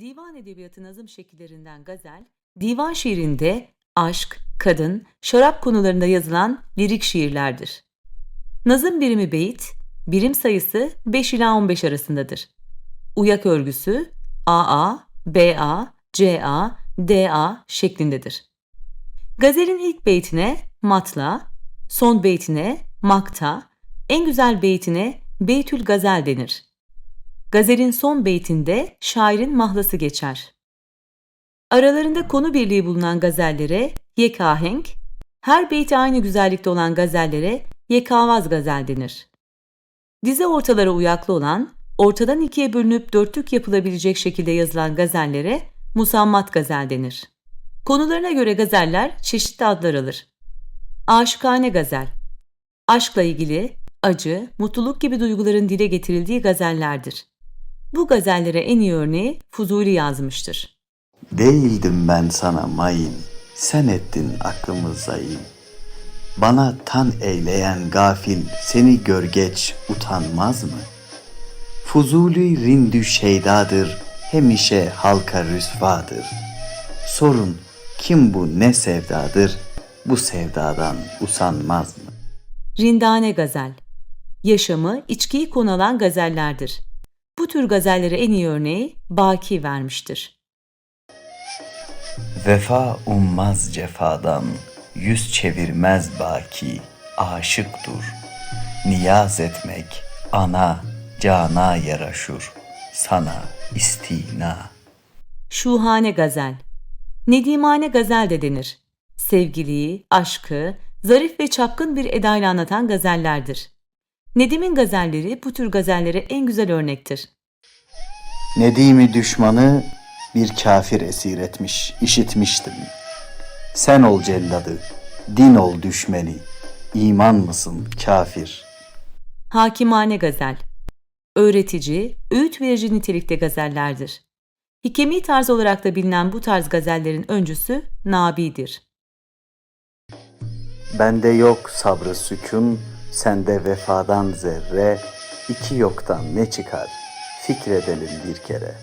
Divan edebiyatı nazım şekillerinden gazel, divan şiirinde aşk, kadın, şarap konularında yazılan lirik şiirlerdir. Nazım birimi beyit, birim sayısı 5 ila 15 arasındadır. Uyak örgüsü AA, BA, CA, DA şeklindedir. Gazelin ilk beytine matla, son beytine makta, en güzel beytine beytül gazel denir. Gazelin son beytinde şairin mahlası geçer. Aralarında konu birliği bulunan gazellere yekahenk, her beyti aynı güzellikte olan gazellere yekavaz gazel denir. Dize ortalara uyaklı olan, ortadan ikiye bölünüp dörtlük yapılabilecek şekilde yazılan gazellere musammat gazel denir. Konularına göre gazeller çeşitli adlar alır. Aşıkane gazel, aşkla ilgili acı, mutluluk gibi duyguların dile getirildiği gazellerdir. Bu gazellere en iyi örneği Fuzuli yazmıştır. Değildim ben sana mayin, sen ettin aklımı zayin. Bana tan eyleyen gafil seni görgeç utanmaz mı? Fuzuli rindü şeydadır, hemişe halka rüsvadır. Sorun kim bu ne sevdadır, bu sevdadan usanmaz mı? Rindane gazel, yaşamı, içkiyi konu alan gazellerdir. Bu tür gazellere en iyi örneği Baki vermiştir. Vefa ummaz cefadan, yüz çevirmez baki, aşık dur. Niyaz etmek, ana, cana yaraşur, sana istina. Şuhane gazel, Nedimane gazel de denir. Sevgiliyi, aşkı, zarif ve çapkın bir edayla anlatan gazellerdir. Nedim'in gazelleri bu tür gazellere en güzel örnektir. Nedim'i düşmanı bir kafir esir etmiş, işitmiştim. Sen ol celladı, din ol düşmeni, iman mısın kafir? Hakimane gazel, öğretici, öğüt verici nitelikte gazellerdir. Hikemi tarz olarak da bilinen bu tarz gazellerin öncüsü Nabi'dir. Bende yok sabrı sükun, sende vefadan zerre, iki yoktan ne çıkar, fikredelim bir kere.